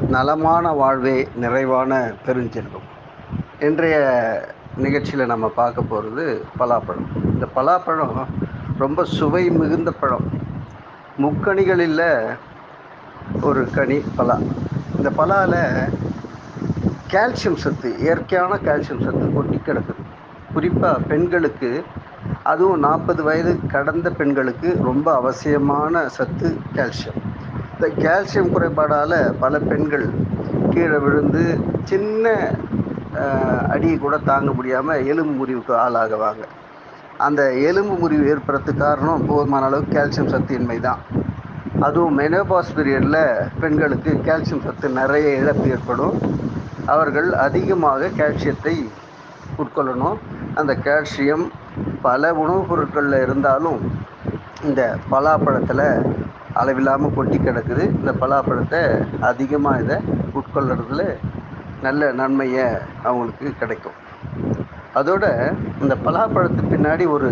நலமான வாழ்வே நிறைவான பெருஞ்செல்வம். இன்றைய நிகழ்ச்சியில் நம்ம பார்க்க போகிறது பலாப்பழம். இந்த பலாப்பழம் ரொம்ப சுவை மிகுந்த பழம். முக்கணிகளில் ஒரு கனி பலா. இந்த பலாவில் கால்சியம் சத்து இயற்கையான கால்சியம் சத்து கொட்டி கிடக்குது. குறிப்பாக பெண்களுக்கு அதுவும் நாற்பது வயது கடந்த பெண்களுக்கு ரொம்ப அவசியமான சத்து கால்சியம். இந்த கால்சியம் குறைபாடால் பல பெண்கள் கீழே விழுந்து சின்ன அடியை கூட தாங்க முடியாமல் எலும்பு முறிவுக்கு ஆளாகுவாங்க. அந்த எலும்பு முறிவு ஏற்படுறதுக்கு காரணம் போதுமான அளவு கால்சியம் சக்தியின்மை தான். அதுவும் மெனோபாஸ் பீரியடில் பெண்களுக்கு கால்சியம் சத்து நிறைய இழப்பு ஏற்படும். அவர்கள் அதிகமாக கால்சியத்தை உட்கொள்ளணும். அந்த கால்சியம் பல உணவுப் பொருட்களில் இருந்தாலும் இந்த பலாப்பழத்தில் அளவில்லாமல் கொட்டி கிடக்குது. இந்த பலாப்பழத்தை அதிகமாக இதை உட்கொள்ளுறதுல நல்ல நன்மையை அவங்களுக்கு கிடைக்கும். அதோட இந்த பலாப்பழத்து பின்னாடி ஒரு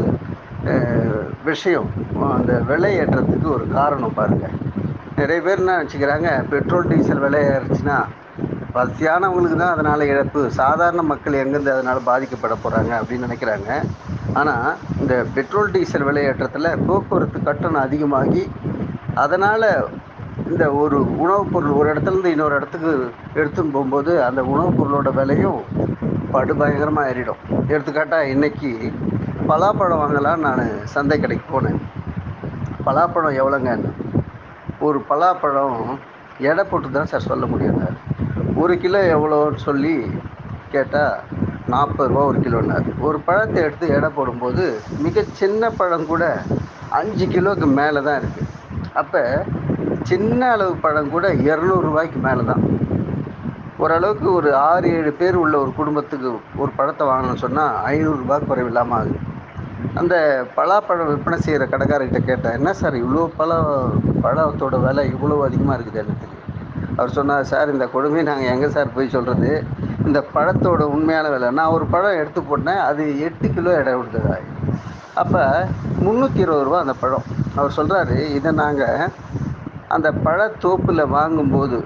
விஷயம் அந்த விலை ஏற்றத்துக்கு ஒரு காரணம் பாருங்கள் நிறைய பேர் என்ன வச்சுக்கிறாங்க பெட்ரோல் டீசல் விலை ஏறிச்சுன்னா வசதியானவங்களுக்கு தான் அதனால் இழப்பு. சாதாரண மக்கள் எங்கேருந்து அதனால் பாதிக்கப்பட போகிறாங்க அப்படின்னு நினைக்கிறாங்க. ஆனால் இந்த பெட்ரோல் டீசல் விலையேற்றத்தில் போக்குவரத்து கட்டணம் அதிகமாகி அதனால் இந்த ஒரு உணவுப் பொருள் ஒரு இடத்துலேருந்து இன்னொரு இடத்துக்கு எடுத்துன்னு போகும்போது அந்த உணவுப் பொருளோட விலையும் படுபயங்கரமாக ஏறிடும். எடுத்துக்காட்டால் இன்றைக்கி பலாப்பழம் வாங்கலாம் நான் சந்தை கடைக்கு போனேன். பலாப்பழம் எவ்வளோங்கன்னு. ஒரு பலாப்பழம் எடை போட்டு தான் சார் சொல்ல முடியும். ஒரு கிலோ எவ்வளோன்னு சொல்லி கேட்டால் நாற்பது ரூபா ஒரு கிலோன்னார். ஒரு பழத்தை எடுத்து எடை போடும்போது மிக சின்ன பழம் கூட அஞ்சு கிலோவுக்கு மேலே தான் இருக்குது அப்போ சின்ன அளவு பழம் கூட இரநூறுவாய்க்கு மேலே தான் ஓரளவுக்கு ஒரு ஆறு ஏழு பேர் உள்ள ஒரு குடும்பத்துக்கு ஒரு பழத்தை வாங்கணும்னு சொன்னால் ஐநூறுரூபா குறைவில்லாமல் ஆகுது. அந்த பலாப்பழம் விற்பனை செய்கிற கடைக்காரர்கிட்ட கேட்டேன் என்ன சார் இவ்வளோ பழம் பழத்தோட விலை இவ்வளோ அதிகமாக இருக்குது எனக்கு அவர் சொன்னார் சார் இந்த கொடுமையை நாங்கள் எங்கே சார் போய் சொல்கிறது இந்த பழத்தோட உண்மையான விலை நான் ஒரு பழம் எடுத்து போட்டேன் அது எட்டு கிலோ எடை கொடுத்ததா. அப்போ முந்நூற்றி இருபது ரூபா அந்த பழம். அவர் சொல்கிறாரு இதை நாங்கள் அந்த பழத்தோப்பில் வாங்கும்போது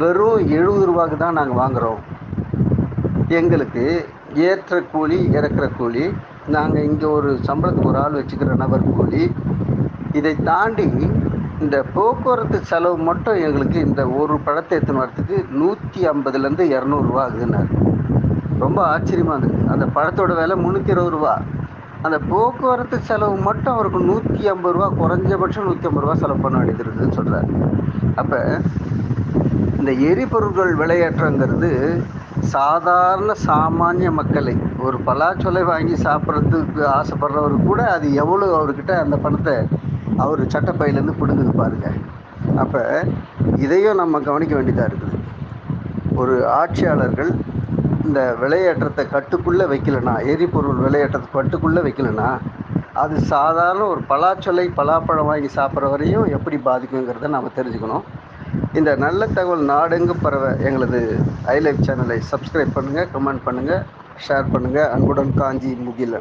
வெறும் எழுபது ரூபாய்க்கு தான் நாங்கள் வாங்குகிறோம் எங்களுக்கு ஏற்ற கூலி இறக்குற கூலி நாங்கள் இங்கே ஒரு சம்பளத்துக்கு ஒரு ஆள் வச்சுக்கிற நபர் கூலி இதை தாண்டி இந்த போக்குவரத்து செலவு மட்டும் எங்களுக்கு இந்த ஒரு பழத்தை எடுத்துன்னு வரத்துக்கு நூற்றி ஐம்பதுலேருந்து இரநூறுவா ஆகுதுன்னாரு. ரொம்ப ஆச்சரியமாக இருந்தது. அந்த பழத்தோட விலை முந்நூற்றி இருபது ரூபா. அந்த போக்குவரத்து செலவு மட்டும் அவருக்கு நூற்றி ஐம்பது ரூபா குறைஞ்சபட்சம் நூற்றி ஐம்பது ரூபா செலவு பண்ண வேண்டியது இருக்குதுன்னு சொல்கிறார் அப்போ இந்த எரிபொருள்கள் விலையேற்றங்கிறது சாதாரண சாமானிய மக்களை ஒரு பலாச்சொலை வாங்கி சாப்பிட்றதுக்கு ஆசைப்படுறவர் கூட அது எவ்வளோ அவர்கிட்ட அந்த பணத்தை அவர் சட்டப்பையிலேருந்து பிடுங்குது பாருங்க. அப்போ இதையும் நம்ம கவனிக்க வேண்டியதாக இருக்குது. ஒரு ஆட்சியாளர்கள் இந்த விலையேற்றத்தை கட்டுக்குள்ளே வைக்கலனா எரிபொருள் விலையேற்றத்தை கட்டுக்குள்ளே வைக்கலனா அது சாதாரண ஒரு பலாச்சொலை பலாப்பழம் வாங்கி சாப்பிட்ற வரையும் எப்படி பாதிக்குங்கிறத நாம் தெரிஞ்சுக்கணும். இந்த நல்ல தகவல் நாடெங்கு பரவ எங்களது ஐலைவ் சேனலை சப்ஸ்கிரைப் பண்ணுங்கள் கமெண்ட் பண்ணுங்கள் ஷேர் பண்ணுங்கள் அன்புடன் காஞ்சி முகிலன்.